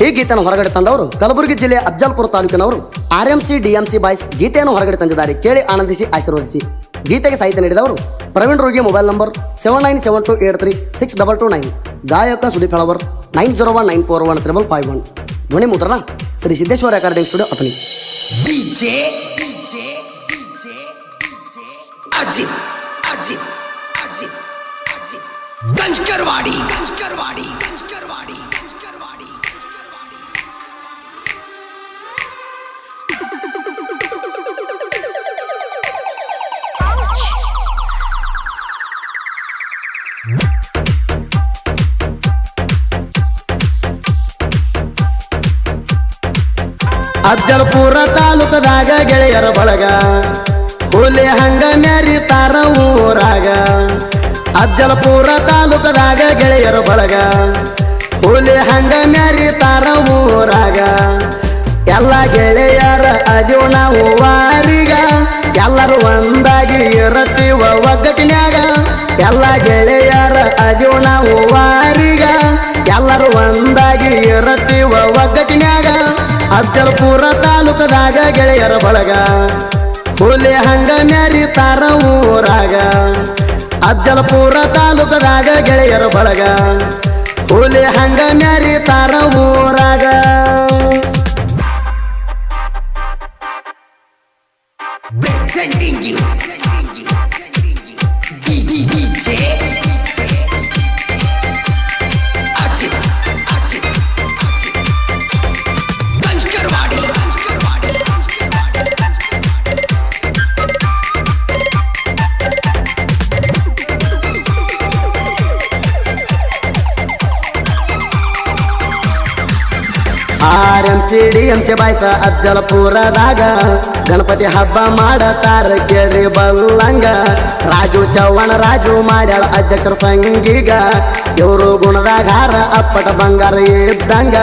ಈ ಗೀತೆಯನ್ನು ಹೊರಗಡೆ ತಂದವರು ಕಲಬುರಗಿ ಜಿಲ್ಲೆಯ Afzalpur ತಾಲೂಕಿನವರು R M C DMC boys ಗೀತೆಯನ್ನು ಹೊರಗಡೆ ತಂದಿದ್ದಾರೆ ಕೇಳಿ ಆನಂದಿಸಿ ಆಶೀರ್ವದಿಸಿ ಗೀತೆಗೆ ಸಾಹಿತ್ಯ ನೀಡಿದವರು ಪ್ರವೀಣ್ ರೋಗಿ mobile number seven nine seven two eight three six double two nine ಗಾಯಕ Sudeep Helavar nine zero one nine four one triple five one ಧ್ವನಿ ಮುದ್ರಣ Shri Siddeshwar recording studio Athani DJ, DJ, DJ, DJ. Ajit Ajit Ajit Ajit Kanchkarwadi Kanchkarwadi ಅಜ್ಜಲ್ಪುರ ತಾಲೂಕದಾಗ ಗೆಳೆಯರ ಬಳಗ. ಹುಲಿ ಹಂಗ ಮೆರಿತಾರ ಊರಾಗ. ಅಜ್ಜಲ್ಪುರ ತಾಲೂಕದಾಗ ಗೆಳೆಯರ ಬಳಗ. ಹುಲಿ ಹಂಗ ಮೆರಿತಾರ ಊರಾಗ. ಎಲ್ಲ ಗೆಳೆಯರ ಅಜೀವ ನಾವು ವಾರಿಗ ಎಲ್ಲರೂ ಒಂದಾಗಿ ಇರತ್ತೀವ ಒಗ್ಗಟ್ಟಿನ್ಯಾಗ. ಎಲ್ಲ ಗೆಳೆಯರ ಅಜೀವನ ನಾವು ವಾರಿಗ ಎಲ್ಲರೂ ಒಂದಾಗಿ ಇರತ್ತೀವ ಒಗ್ಗಟ್ಟಿನ್ಯಾಗ. ಅಜ್ಜಲ್ಪುರ ತಾಲೂಕದಾಗ ಗೆಳೆಯರ ಬಳಗ. ಹುಲಿ ಹಂಗ ಮ್ಯಾರಿತಾರ ಊರಾಗ. ಅಜ್ಜಲ್ಪುರ ತಾಲೂಕದಾಗ ಗೆಳೆಯರ ಬಳಗ. ಹುಲಿ ಹಂಗ ಮ್ಯಾರಿತಾರ ಊರಾಗ. Presenting you. C D M C boys ಅಜ್ಜಲಪುರದಾಗ Ganapati ಹಬ್ಬ ಮಾಡತಾರ ಕೇಳಿ ಬಲ್ಲಂಗ. ರಾಜು ಚವ್ಹಾಣ ರಾಜು ಮಾಡ್ಯಾಳ ಅಧ್ಯಕ್ಷರ ಸಂಗೀಗ ಇವರು ಗುಣದಾಗ ಹಾರ ಅಪ್ಪಟ ಬಂಗಾರ ಇದ್ದಂಗ.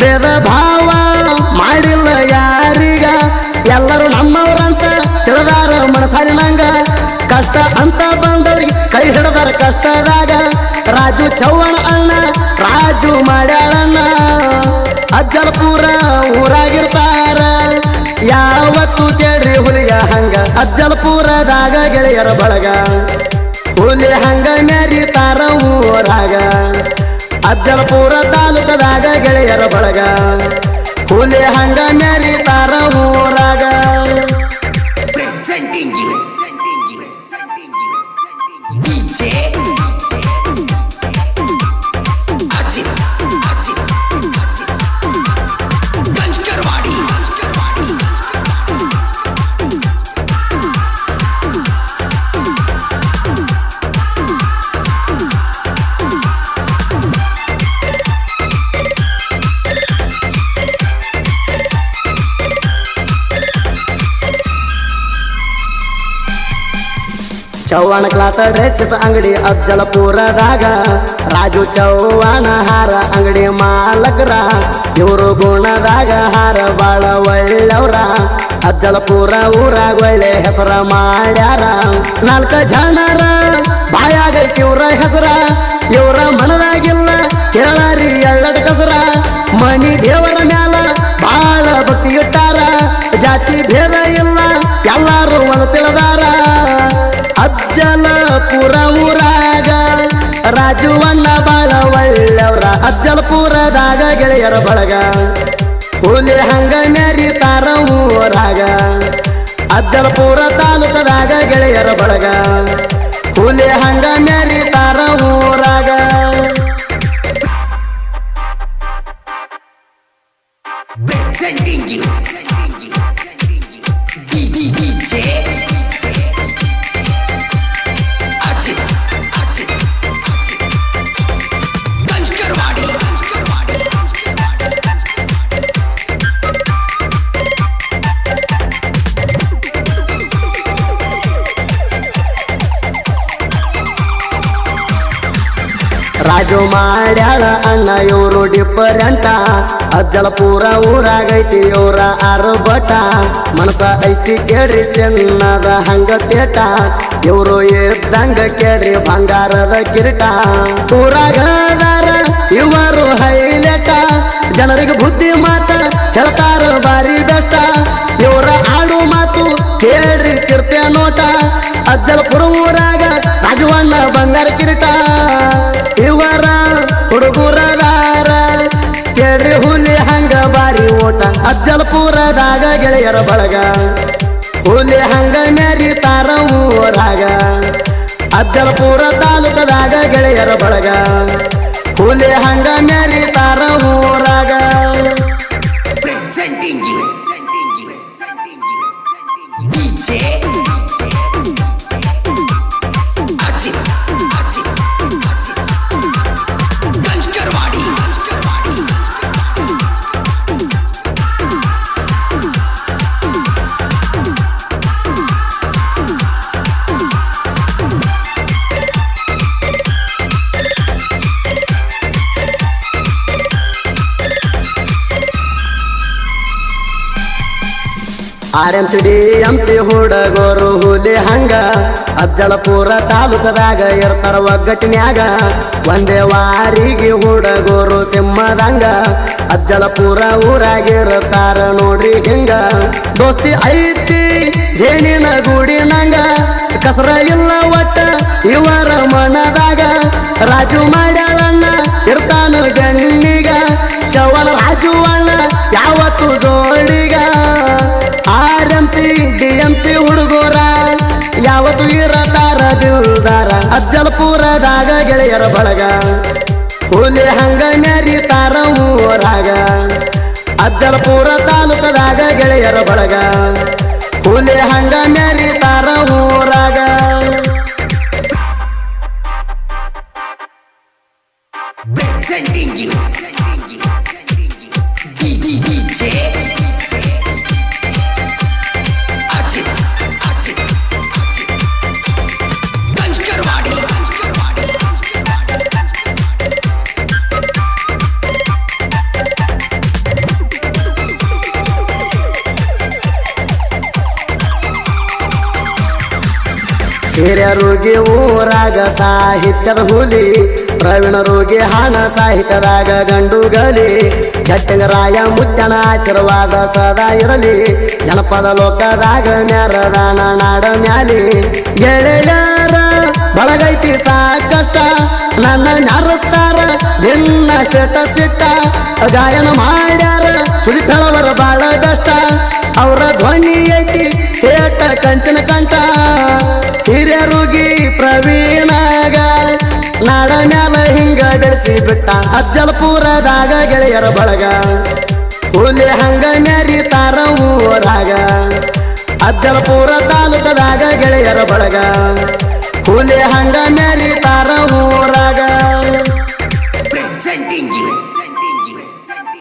ಭೇದ ಭಾವ ಮಾಡಿಲ್ಲ ಯಾರೀಗ. ಎಲ್ಲರೂ ನಮ್ಮವ್ರಂತ ತಿಳಿದಾರ ಮನಸಾರಿನಂಗ ಕಷ್ಟ ಅಂತ ಬಂದವ್ರಿಗೆ ಕೈ ಹಿಡದಾರ ಕಷ್ಟದಾಗ. ರಾಜು ಚವ್ಹಾಣ ಅಣ್ಣ ರಾಜು ಮಾಡ್ಯಾಳಣ್ಣ ತೇಡ್ರಿ ಹುಲಿಯ ಹಂಗ. ಅಜ್ಜಲ್ಪುರದಾಗ ಗೆಳೆಯರ ಬಳಗ. ಹುಲಿ ಹಂಗ ಮೆರಿತಾರ ಊರಾಗ. ಅಜ್ಜಲ್ಪುರ ತಾಲೂಕದಾಗ ಗೆಳೆಯರ ಬಳಗ. ಹುಲಿ ಹಂಗ ಮೆರಿತಾರ ಊರಾಗ. ಚವ್ಹಾಣ ಕ್ಲಾತ ಡ್ರೆಸ್ಸಸ್ ಅಂಗಡಿ ಅಜ್ಜಲಪುರದಾಗ. ರಾಜು ಚೌವಾಣ ಹಾರ ಅಂಗಡಿ ಮಾಲಕರ. ಇವರು ಗುಣದಾಗ ಹಾರ ಬಾಳ ಒಳ್ಳೆವ್ರ. ಅಜ್ಜಲಪುರ ಊರಾಗ ಒಳ್ಳೆ ಹೆಸರ ಮಾಡ್ಯಾರ. ನಾಲ್ಕ ಜನರ ಬಾಯಾಗೈತಿ ಇವ್ರ ಹೆಸರ. ಇವರ ಮನದಾಗಿಲ್ಲ ಕೇಳಾರಿ ಎಳ್ಳಡ ಅಜ್ಜಲ ಪುರ ಊರಾಗ ರಾಜುವಣ್ಣ ಬಾಳ ಒಳ್ಳೆವ್ರ. ಅಜ್ಜಲಪುರದಾಗ ಗೆಳೆಯರ ಬಳಗ. ಹುಲಿ ಹಂಗ ಮೆರಿತಾರ ಊರಾಗ. ಅಜ್ಜಲಪುರ ತಾಲೂಕದಾಗ ಗೆಳೆಯರ ಬಳಗ. ಹುಲಿ ಹಂಗ ಮೆರಿತಾರ ಊರಾಗ. ರಾಜು ಮಾಡ್ಯಾಳ ಅಣ್ಣ ಇವರು ಡಿಫರೆಂಟ ಅಜ್ಜಲ ಪೂರ ಊರಾಗೈತಿ ಇವರ ಆರು ಬಟ ಮನಸ ಐತಿ ಕೇಳ್ರಿ ಚೆನ್ನದ ಹಂಗ ತೇಟ ಇವರು ಎದ್ದಂಗ ಕೇಳ್ರಿ ಬಂಗಾರದ ಕಿರೀಟ. ಊರಾಗದಾರ ಇವರು ಹೈಲೆಟ. ಜನರಿಗೆ ಬುದ್ಧಿ ಮಾತ ಹೇಳ್ತಾರ ಬಾರಿ ಬೆಟ್ಟ ಇವರ ಆಡು ಮಾತು ಕೇಳ್ರಿ ಚಿರ್ತೆ ನೋಟ. ಅಜ್ಜಲ ಪುರ ಊರಾಗ ರಾಜವಣ್ಣ ಬಂಗಾರ ಕಿರೀಟ. ಗೆಳೆಯರ ಬಳಗ. ಹುಲಿ ಹಂಗ ಮೆರಿತಾರ ಊರಾಗ. ಅಜ್ಜಲಪುರ ತಾಲೂಕದಾಗ ಗೆಳೆಯರ ಬಳಗ. ಹುಲಿ ಹಂಗ ಮೆರಿತಾರ ಊರಾಗ. R M C D M C ಹುಡುಗರು ಹುಲಿ ಹಂಗ. ಅಜ್ಜಲಪುರ ತಾಲೂಕದಾಗ ಇರ್ತಾರ ಒಗ್ಗಟ್ಟಿನ್ಯಾಗ ಒಂದೇ ವಾರಿಗೆ ಹುಡುಗರು ಸಿಂಹದಂಗ. ಅಜ್ಜಲಪುರ ಊರಾಗಿರ್ತಾರ ನೋಡ್ರಿ ಹಿಂಗ. ದೋಸ್ತಿ ಐತಿ, ಜೇನಿನ ಗೂಡಿನಂಗ ಕಸರ ಇಲ್ಲ ಒಟ್ಟ ಇವರ ಮನದಾಗ. ರಾಜು ಮಾಡ್ಯಾಳಣ್ಣ ಹುಲಿ ಹಂಗ ಮೆರಿತಾರ ಊರಾಗ ಅಜ್ಜಲಪುರ ತಾಲೂಕದಾಗ ಗೆಳೆಯರ ಬಳಗ ಹುಲಿ ಹಂಗ ಮೆರಿತಾರ ಊರಾಗ Presenting you. Presenting you. Presenting you. DJ. ಹಿರಿಯರಿಗೆ ಊರಾಗ ಸಾಹಿತ್ಯದ ಹುಲಿ, ಪ್ರವೀಣ ರೋಗಿ ಹಣ ಸಾಹಿತ್ಯದಾಗ ಗಂಡು ಗಲಿ ಜಟ್ಟಂಗರಾಯ ಮುತ್ತಣ ಆಶೀರ್ವಾದ ಸದಾ ಇರಲಿ, ಜನಪದ ಲೋಕದಾಗ ಮೆರದಾನ ನಾಡ ಮ್ಯಾಲಿ. ಗೆಳೆಯರ ಬಳಗೈತಿ ಸಾಕಷ್ಟ, ನನ್ನ ನರಸ್ತಾರ ನಿನ್ನ ಕೆಟ್ಟ ಸಿಟ್ಟ, ಗಾಯನ ಮಾಡ್ಯಾರ ಸುಳಿಪೆಳವರ ಬಾಳ ಕಷ್ಟ. ಅವರ ಧ್ವನಿ ಐತಿ, ಹೇಟ ಕಂಚನ ಕಂಠ ಪ್ರವೀಣಾಗ ನಾಡ ಮ್ಯಾಲ ಹಿಂಗ ಬೆಳೆಸಿ ಬಿಟ್ಟ ಅಜ್ಜಲಪುರದಾಗ ಗೆಳೆಯರ ಬಳಗ. ಹುಲಿ ಹಂಗ ಮೆರಿತಾರ ಊರಾಗ ಅಜ್ಜಲಪುರ ತಾಲೂಕದಾಗ ಗೆಳೆಯರ ಬಳಗ. ಹುಲಿ ಹಂಗ ಮೆರಿತಾರ ಊರಾಗ